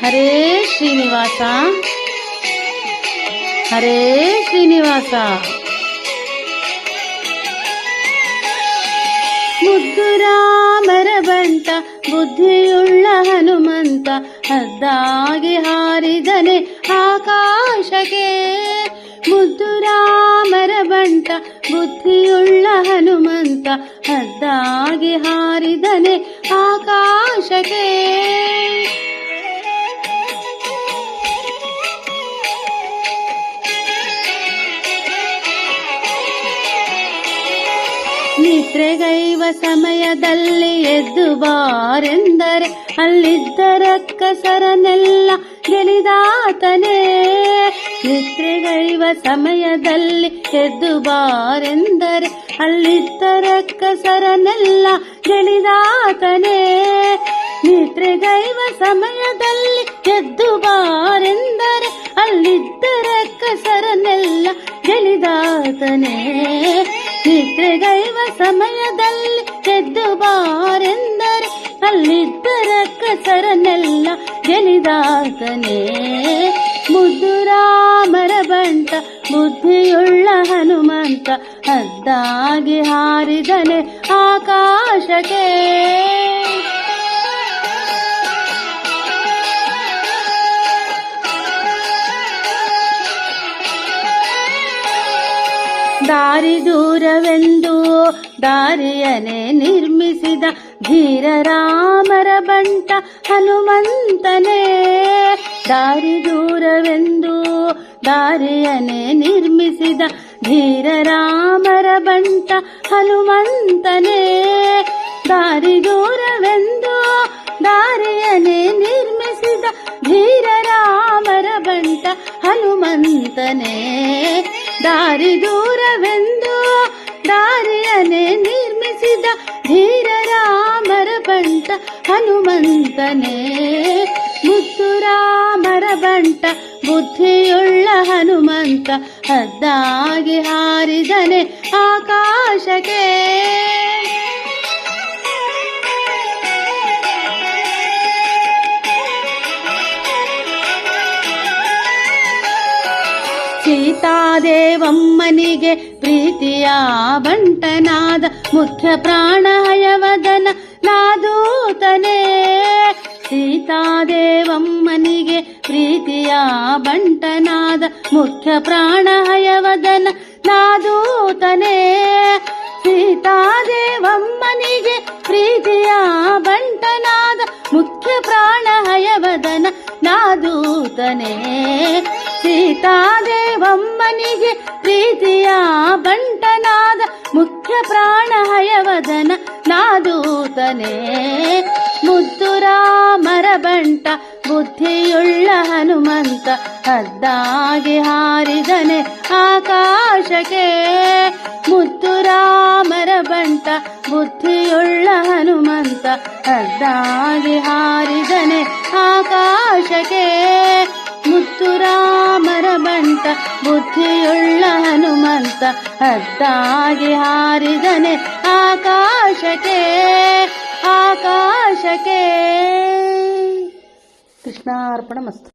ಹರೇ ಶ್ರೀನಿವಾಸ. ಹರೇ ಶ್ರೀನಿವಾಸ. ಮುದ್ದುರಾಮರ ಬಂತ, ಬುದ್ಧಿಯುಳ್ಳ ಹನುಮಂತ, ಹದ್ದಾಗಿ ಹಾರಿದನೆ ಆಕಾಶಕ್ಕೆ. ಮುದ್ದುರಾಮರ ಬಂಟ ಬುದ್ಧಿಯುಳ್ಳ ಹನುಮಂತ, ಹದ್ದಾಗಿ ಹಾರಿದನೆ ಆಕಾಶಕ್ಕೆ. ನಿದ್ರೆಗೈವ ಸಮಯದಲ್ಲಿ ಎದ್ದು ಬಾರೆಂದರೆ ಅಲ್ಲಿದ್ದ ರಕ್ಕಸರನೆಲ್ಲ ಗೆಲಿದಾತನೇ. ನಿದ್ರೆಗೈವ ಸಮಯದಲ್ಲಿ ಎದ್ದು ಬಾರೆಂದರೆ ಅಲ್ಲಿದ್ದ ರಕ್ಕಸರನೆಲ್ಲ ಗೆಲಿದಾತನೇ. ನಿದ್ರೆಗೈವ ಸಮಯದಲ್ಲಿ ಎದ್ದು ಬಾರೆಂದರೆ ಅಲ್ಲಿದ್ದ ರಕ್ಕಸರನೆಲ್ಲ ಗೆಲಿದಾತನೇ. ನಿದ್ರೆಗೈವ ಸಮಯದಲ್ಲಿ ಎದ್ದು ಬಾರೆಂದರೆ ಅಲ್ಲಿದ್ದರ ಕಸರನೆಲ್ಲ ಗೆಲಿದಾತನೇ. ಮುದ್ದು ರಾಮರ ಬಂಟ, ಬುದ್ಧಿಯುಳ್ಳ ಹನುಮಂತ, ಅದ್ದಾಗಿ ಹಾರಿದನೆ ಆಕಾಶಕ್ಕೆ. ದಾರಿ ದೂರವೆಂದು ದಾರಿಯನೆ ನಿರ್ಮಿಸಿದ ಧೀರ ರಾಮರ ಬಂಟ ಹನುಮಂತನೇ. ದಾರಿ ದೂರವೆಂದು ದಾರಿಯನೆ ನಿರ್ಮಿಸಿದ ಧೀರ ರಾಮರ ಬಂಟ ಹನುಮಂತನೇ. ದಾರಿ ದೂರವೆಂದು ದಾರಿಯನೆ ನಿರ್ಮಿಸಿದ ಧೀರ ರಾಮರ ಬಂಟ ಹನುಮಂತನೇ. ದಾರಿ ದೂರವೆಂದು ದಾರಿಯನೆ ನಿರ್ಮಿಸಿದ ಧೀರರಾಮರ ಬಂಟ ಹನುಮಂತನೇ. ಮುತ್ತುರಾಮರ ಬಂಟ ಬುದ್ಧಿಯುಳ್ಳ ಹನುಮಂತ ಹದ್ದಾಗಿ ಹಾರಿದನೆ ಆಕಾಶಕ್ಕೆ. ಸೀತಾದೇವಮ್ಮನಿಗೆ ಪ್ರೀತಿಯ ಬಂಟನಾದ ಮುಖ್ಯ ಪ್ರಾಣಹಯವದನ ನಾದೂತನೇ. ಸೀತಾದೇವಮ್ಮನಿಗೆ ಪ್ರೀತಿಯ ಬಂಟನಾದ ಮುಖ್ಯ ಪ್ರಾಣಹಯವದನ ನಾದೂತನೇ. ಸೀತಾದೇವಮ್ಮನಿಗೆ ಪ್ರೀತಿಯ ಬಂಟನಾದ ಮುಖ್ಯ ಪ್ರಾಣಹಯವದನ ನಾದೂತನೇ. ಸೀತಾದೇವಮ್ಮನಿಗೆ ಪ್ರೀತಿಯ ಬಂಟನಾದ ಮುಖ್ಯ ಪ್ರಾಣ ಹಯವದನ ನಾದೂತನೇ. ಮುದ್ದು ರಾಮರ ಬಂಟ, ಬುದ್ಧಿಯುಳ್ಳ ಹನುಮಂತ, ಹದ್ದಾಗಿ ಹಾರಿದನೆ ಆಕಾಶಕ್ಕೆ. ಮುದ್ದು ರಾಮರ ಬಂಟ, ಬುದ್ಧಿಯುಳ್ಳ ಹನುಮಂತ, ಹದ್ದಾಗಿ ಹಾರಿದನೆ ಆಕಾಶಕ್ಕೆ. ಬುದ್ಧಿಯುಳ್ಳ ಹನುಮಂತ ಹತ್ತಾಗಿ ಹಾರಿದನೆ ಆಕಾಶಕ್ಕೆ ಆಕಾಶಕ್ಕೆ. ಕೃಷ್ಣಾರ್ಪಣ ಮಸ್ತು.